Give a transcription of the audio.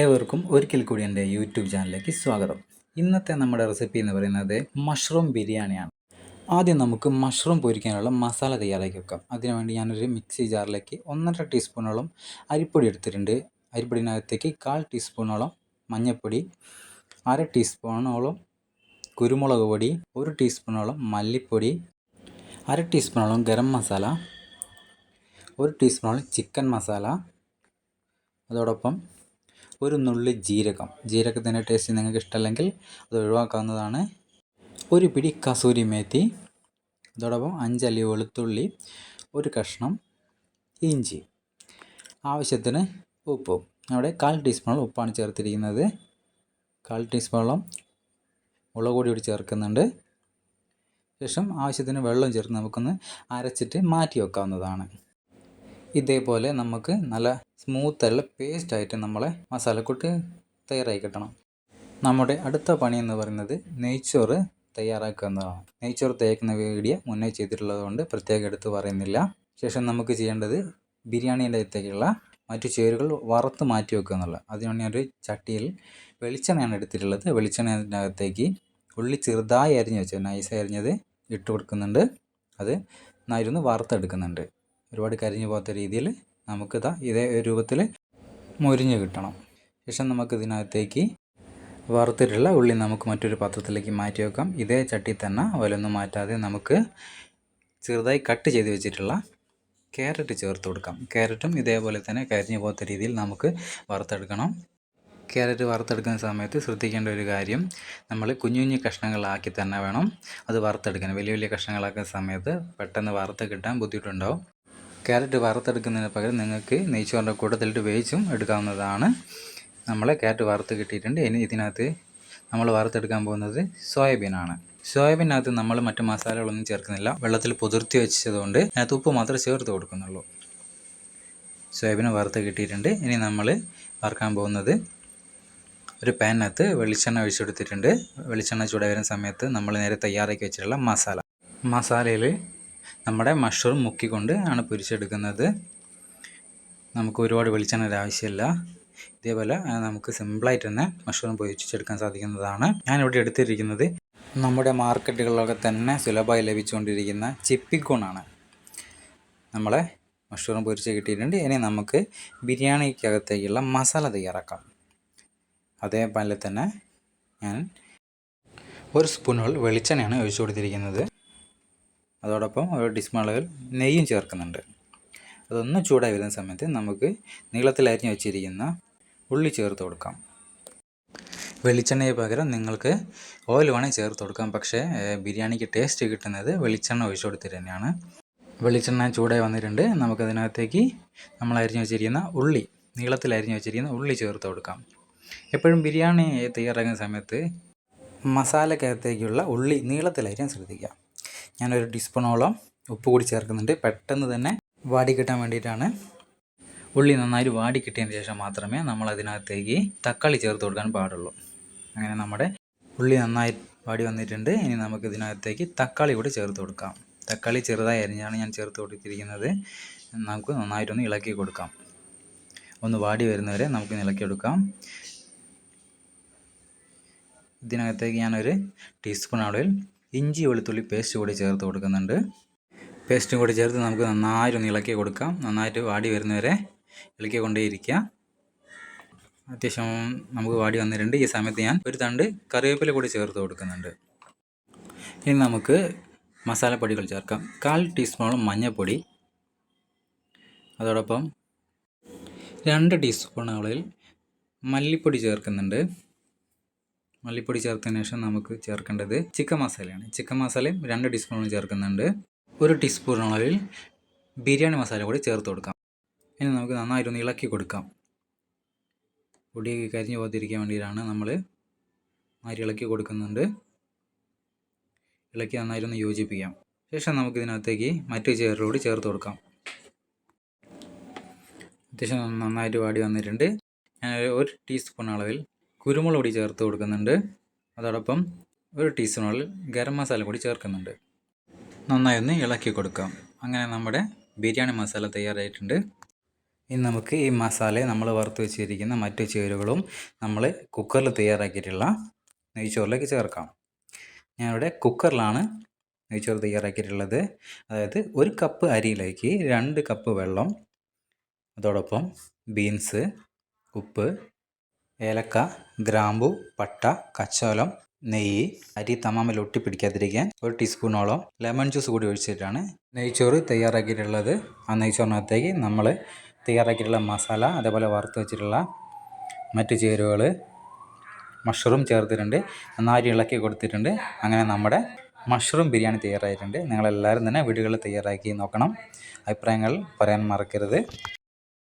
ഏവർക്കും ഒരിക്കൽ കൂടി എന്റെ യൂട്യൂബ് ചാനലിലേക്ക് സ്വാഗതം. ഇന്നത്തെ നമ്മുടെ റെസിപ്പി എന്ന് പറയുന്നത് മഷ്റൂം ബിരിയാണിയാണ്. ആദ്യം നമുക്ക് മഷ്റൂം പൊരിക്കാനുള്ള മസാല തയ്യാറാക്കി വെക്കാം. അതിനുവേണ്ടി ഞാനൊരു മിക്സി ജാറിലേക്ക് ഒന്നര ടീസ്പൂണോളം അരിപ്പൊടി എടുത്തിട്ടുണ്ട്. അരിപ്പൊടിനകത്തേക്ക് കാൽ ടീസ്പൂണോളം മഞ്ഞൾപ്പൊടി അര ടീസ്പൂണോളം കുരുമുളക് പൊടി ഒരു ടീസ്പൂണോളം മല്ലിപ്പൊടി അര ടീസ്പൂണോളം ഗരം മസാല ഒരു ടീസ്പൂണോളം ചിക്കൻ മസാല അതോടൊപ്പം ഒരു നുള്ളി ജീരകം. ജീരകത്തിന്റെ ടേസ്റ്റ് നിങ്ങൾക്ക് ഇഷ്ടമല്ലെങ്കിൽ അത് ഒഴിവാക്കാവുന്നതാണ്. ഒരു പിടി കസൂരി മേത്തി അതോടൊപ്പം അഞ്ചല്ലി വെളുത്തുള്ളി ഒരു കഷ്ണം ഇഞ്ചി. ആവശ്യത്തിന് ഉപ്പും. അവിടെ കാൽ ടീസ്പൂൺ ഉപ്പാണ് ചേർത്തിരിക്കുന്നത്. കാൽ ടീസ്പൂണോളം മുളക് പൊടി കൂടി ചേർക്കുന്നുണ്ട്. ശേഷം ആവശ്യത്തിന് വെള്ളം ചേർത്ത് നമുക്കൊന്ന് അരച്ചിട്ട് മാറ്റി വെക്കാവുന്നതാണ്. ഇതേപോലെ നമുക്ക് നല്ല സ്മൂത്തായ പേസ്റ്റ് ആയിട്ട് നമ്മളെ മസാലക്കൂട്ട് തയ്യാറായി കിട്ടണം. നമ്മുടെ അടുത്ത പണി എന്ന് പറയുന്നത് നെയ്ച്ചോറ് തയ്യാറാക്കുക എന്നതാണ്. നെയ്ച്ചോറ് തേക്കുന്ന വീഡിയോ മുന്നേ ചെയ്തിട്ടുള്ളതുകൊണ്ട് പ്രത്യേകം എടുത്ത് പറയുന്നില്ല. ശേഷം നമുക്ക് ചെയ്യേണ്ടത് ബിരിയാണിന്റെ അകത്തേക്കുള്ള മറ്റു ചേരുകൾ വറുത്ത് മാറ്റി വെക്കുക എന്നുള്ളത്. അതിനുവേണ്ടി ഞാനൊരു ചട്ടിയിൽ വെളിച്ചെണ്ണയാണ് എടുത്തിട്ടുള്ളത്. വെളിച്ചെണ്ണ ഉള്ളി ചെറുതായി അരിഞ്ഞ് വെച്ചത് നൈസായി അരിഞ്ഞത് ഇട്ട് കൊടുക്കുന്നുണ്ട്. അത് നന്നായിരുന്നു വറുത്തെടുക്കുന്നുണ്ട്. ഒരുപാട് കരിഞ്ഞു പോകാത്ത രീതിയിൽ നമുക്കിതാ ഇതേ രൂപത്തിൽ മൊരിഞ്ഞ് കിട്ടണം. ശേഷം നമുക്ക് ഇതിനകത്തേക്ക് വറുത്തിട്ടുള്ള ഉള്ളി നമുക്ക് മറ്റൊരു പാത്രത്തിലേക്ക് മാറ്റി വെക്കാം. ഇതേ ചട്ടി തന്നെ ഓലൊന്നും മാറ്റാതെ നമുക്ക് ചെറുതായി കട്ട് ചെയ്ത് വെച്ചിട്ടുള്ള ക്യാരറ്റ് ചേർത്ത് കൊടുക്കാം. ക്യാരറ്റും ഇതേപോലെ തന്നെ കരിഞ്ഞു പോകാത്ത രീതിയിൽ നമുക്ക് വറുത്തെടുക്കണം. ക്യാരറ്റ് വറുത്തെടുക്കുന്ന സമയത്ത് ശ്രദ്ധിക്കേണ്ട ഒരു കാര്യം നമ്മൾ കുഞ്ഞു കുഞ്ഞു കഷ്ണങ്ങളാക്കി തന്നെ വേണം അത് വറുത്തെടുക്കാൻ. വലിയ വലിയ കഷ്ണങ്ങളാക്കുന്ന സമയത്ത് പെട്ടെന്ന് വറുത്ത് കിട്ടാൻ ബുദ്ധിമുട്ടുണ്ടാവും. ക്യാരറ്റ് വറുത്തെടുക്കുന്നതിന് പകരം നിങ്ങൾക്ക് നെയ്ച്ചോറിന്റെ കൂട്ടത്തിലിട്ട് വേവിച്ചും എടുക്കാവുന്നതാണ്. നമ്മൾ ക്യാരറ്റ് വറുത്ത് കിട്ടിയിട്ടുണ്ട്. ഇനി ഇതിനകത്ത് നമ്മൾ വറുത്തെടുക്കാൻ പോകുന്നത് സോയാബീനാണ് സോയാബീനകത്ത് നമ്മൾ മറ്റു മസാലകളൊന്നും ചേർക്കുന്നില്ല. വെള്ളത്തിൽ പുതിർത്തി വെച്ചതുകൊണ്ട് അതിനകത്ത് ഉപ്പ് മാത്രമേ ചേർത്ത് കൊടുക്കുന്നുള്ളൂ. സോയാബീൻ വറുത്ത് കിട്ടിയിട്ടുണ്ട്. ഇനി നമ്മൾ വറുക്കാൻ പോകുന്നത് ഒരു പാനിനകത്ത് വെളിച്ചെണ്ണ ഒഴിച്ചെടുത്തിട്ടുണ്ട്. വെളിച്ചെണ്ണ ചൂടായി വരുന്ന സമയത്ത് നമ്മൾ നേരെ തയ്യാറാക്കി വെച്ചിട്ടുള്ള മസാല. മസാലയിൽ നമ്മുടെ മഷ്റൂം മുക്കിക്കൊണ്ട് ആണ് പൊരിച്ചെടുക്കുന്നത്. നമുക്ക് ഒരുപാട് വെളിച്ചെണ്ണ ആവശ്യമില്ല. ഇതേപോലെ നമുക്ക് സിമ്പിളായിട്ട് തന്നെ മഷ്റൂം പൊരിച്ചെടുക്കാൻ സാധിക്കുന്നതാണ്. ഞാനിവിടെ എടുത്തിരിക്കുന്നത് നമ്മുടെ മാർക്കറ്റുകളിലൊക്കെ തന്നെ സുലഭമായി ലഭിച്ചുകൊണ്ടിരിക്കുന്ന ചിപ്പിക്കൂണാണ് നമ്മളെ മഷ്റൂം പൊരിച്ച് കിട്ടിയിട്ടുണ്ട്. ഇനി നമുക്ക് ബിരിയാണിക്കകത്തേക്കുള്ള മസാല തയ്യാറാക്കാം. അതേപോലെ തന്നെ ഞാൻ ഒരു സ്പൂണുകൾ വെളിച്ചെണ്ണയാണ് ഒഴിച്ചു കൊടുത്തിരിക്കുന്നത്. അതോടൊപ്പം ഒരു ടീസ്പൂൺ നെയ്യും ചേർക്കുന്നുണ്ട്. അതൊന്ന് ചൂടായി വരുന്ന സമയത്ത് നമുക്ക് നീളത്തിൽ അരിഞ്ഞു വെച്ചിരിക്കുന്ന ഉള്ളി ചേർത്ത് കൊടുക്കാം. വെളിച്ചെണ്ണയെ പകരം നിങ്ങൾക്ക് ഓയിൽ വേണമെങ്കിൽ ചേർത്ത് കൊടുക്കാം. പക്ഷേ ബിരിയാണിക്ക് ടേസ്റ്റ് കിട്ടുന്നത് വെളിച്ചെണ്ണ ഒഴിച്ചു കൊടുത്തിട്ട് തന്നെയാണ്. വെളിച്ചെണ്ണ ചൂടായി വന്നിട്ടുണ്ട്. നമുക്കതിനകത്തേക്ക് നമ്മൾ അരിഞ്ഞു വെച്ചിരിക്കുന്ന ഉള്ളി നീളത്തിൽ അരിഞ്ഞു വെച്ചിരിക്കുന്ന ഉള്ളി ചേർത്ത് കൊടുക്കാം. എപ്പോഴും ബിരിയാണി തയ്യാറാക്കുന്ന സമയത്ത് മസാലക്കകത്തേക്കുള്ള ഉള്ളി നീളത്തിലരിയാൻ ശ്രദ്ധിക്കുക. ഞാനൊരു ടീസ്പൂണോളം ഉപ്പ് കൂടി ചേർക്കുന്നുണ്ട്. പെട്ടെന്ന് തന്നെ വാടി കിട്ടാൻ വേണ്ടിയിട്ടാണ്. ഉള്ളി നന്നായി വാടി കിട്ടിയതിന് ശേഷം മാത്രമേ നമ്മൾ അതിനകത്തേക്ക് തക്കാളി ചേർത്ത് കൊടുക്കാൻ പാടുള്ളൂ. അങ്ങനെ നമ്മുടെ ഉള്ളി നന്നായി വാടി വന്നിട്ടുണ്ട്. ഇനി നമുക്ക് ഇതിനകത്തേക്ക് തക്കാളി കൂടി ചേർത്ത് കൊടുക്കാം. തക്കാളി ചെറുതായി അരിഞ്ഞാണ് ഞാൻ ചേർത്ത് കൊടുത്തിരിക്കുന്നത്. നമുക്ക് നന്നായിട്ടൊന്ന് ഇളക്കി കൊടുക്കാം. ഒന്ന് വാടി വരുന്നവരെ നമുക്ക് ഇളക്കി കൊടുക്കാം. ഇതിനകത്തേക്ക് ഞാനൊരു ടീസ്പൂൺ അളവിൽ ഇഞ്ചി വെളുത്തുള്ളി പേസ്റ്റ് കൂടി ചേർത്ത് കൊടുക്കുന്നുണ്ട്. പേസ്റ്റും കൂടി ചേർത്ത് നമുക്ക് നന്നായിട്ടൊന്ന് ഇളക്കി കൊടുക്കാം. നന്നായിട്ട് വാടി വരുന്നവരെ ഇളക്കി കൊണ്ടേയിരിക്കുക. അത്യാവശ്യം നമുക്ക് വാടി വന്നിട്ടുണ്ട്. ഈ സമയത്ത് ഞാൻ ഒരു തണ്ട് കറിവേപ്പില കൂടി ചേർത്ത് കൊടുക്കുന്നുണ്ട്. ഇനി നമുക്ക് മസാലപ്പൊടികൾ ചേർക്കാം. കാൽ ടീസ്പൂണോളം മഞ്ഞൾപ്പൊടി. അതോടൊപ്പം രണ്ട് ടീസ്പൂൺ മല്ലിപ്പൊടി ചേർക്കുന്നുണ്ട്. മല്ലിപ്പൊടി ചേർത്തതിന് ശേഷം നമുക്ക് ചേർക്കേണ്ടത് ചിക്കൻ മസാലയാണ്. ചിക്കൻ മസാലയും രണ്ട് ടീസ്പൂണും ചേർക്കുന്നുണ്ട്. ഒരു ടീസ്പൂൺ അളവിൽ ബിരിയാണി മസാല കൂടി ചേർത്ത് കൊടുക്കാം. ഇനി നമുക്ക് നന്നായിട്ടൊന്ന് ഇളക്കി കൊടുക്കാം. പൊടി കരിഞ്ഞു പോകാതിരിക്കാൻ വേണ്ടിയിട്ടാണ് നമ്മൾ നന്നായി ഇളക്കി കൊടുക്കുന്നുണ്ട്. ഇളക്കി നന്നായിട്ടൊന്ന് യോജിപ്പിക്കാം. ശേഷം നമുക്ക് ഇതിനകത്തേക്ക് മറ്റു ചേറുകൂടി ചേർത്ത് കൊടുക്കാം. അത്യാവശ്യം നന്നായിട്ട് വാടി വന്നിട്ടുണ്ട്. ഞാൻ ഒരു ടീസ്പൂൺ അളവിൽ കുരുമുളക് പൊടി ചേർത്ത് കൊടുക്കുന്നുണ്ട്. അതോടൊപ്പം ഒരു ടീസ്പൂണിൽ ഗരം മസാല കൂടി ചേർക്കുന്നുണ്ട്. നന്നായി ഒന്ന് ഇളക്കി കൊടുക്കാം. അങ്ങനെ നമ്മുടെ ബിരിയാണി മസാല തയ്യാറായിട്ടുണ്ട്. ഇനി നമുക്ക് ഈ മസാല നമ്മൾ വറുത്ത് വെച്ചിരിക്കുന്ന മറ്റു ചേരുവകളും നമ്മൾ കുക്കറിൽ തയ്യാറാക്കിയിട്ടുള്ള നെയ്ച്ചോറിലേക്ക് ചേർക്കാം. ഞാനിവിടെ കുക്കറിലാണ് നെയ്ച്ചോറ് തയ്യാറാക്കിയിട്ടുള്ളത്. അതായത് ഒരു കപ്പ് അരിയിലേക്ക് രണ്ട് കപ്പ് വെള്ളം. അതോടൊപ്പം ബീൻസ് ഉപ്പ് ഏലക്ക ഗ്രാമ്പു പട്ട കച്ചോലം നെയ്യ് അരി തമാമിൽ ഒട്ടിപ്പിടിക്കാതിരിക്കാൻ ഒരു ടീസ്പൂണോളം ലെമൺ ജ്യൂസ് കൂടി ഒഴിച്ചിട്ടാണ് നെയ്ച്ചോറ് തയ്യാറാക്കിയിട്ടുള്ളത്. ആ നെയ്ച്ചോറിനകത്തേക്ക് നമ്മൾ തയ്യാറാക്കിയിട്ടുള്ള മസാല അതേപോലെ വറുത്ത് വെച്ചിട്ടുള്ള മറ്റ് ചേരുവകൾ മഷ്റൂം ചേർത്തിട്ടുണ്ട് നന്നായി ഇളക്കി കൊടുത്തിട്ടുണ്ട്. അങ്ങനെ നമ്മുടെ മഷ്റൂം ബിരിയാണി തയ്യാറായിട്ടുണ്ട്. നിങ്ങളെല്ലാവരും തന്നെ വീടുകളിൽ തയ്യാറാക്കി നോക്കണം. അഭിപ്രായങ്ങൾ പറയാൻ മറക്കരുത്.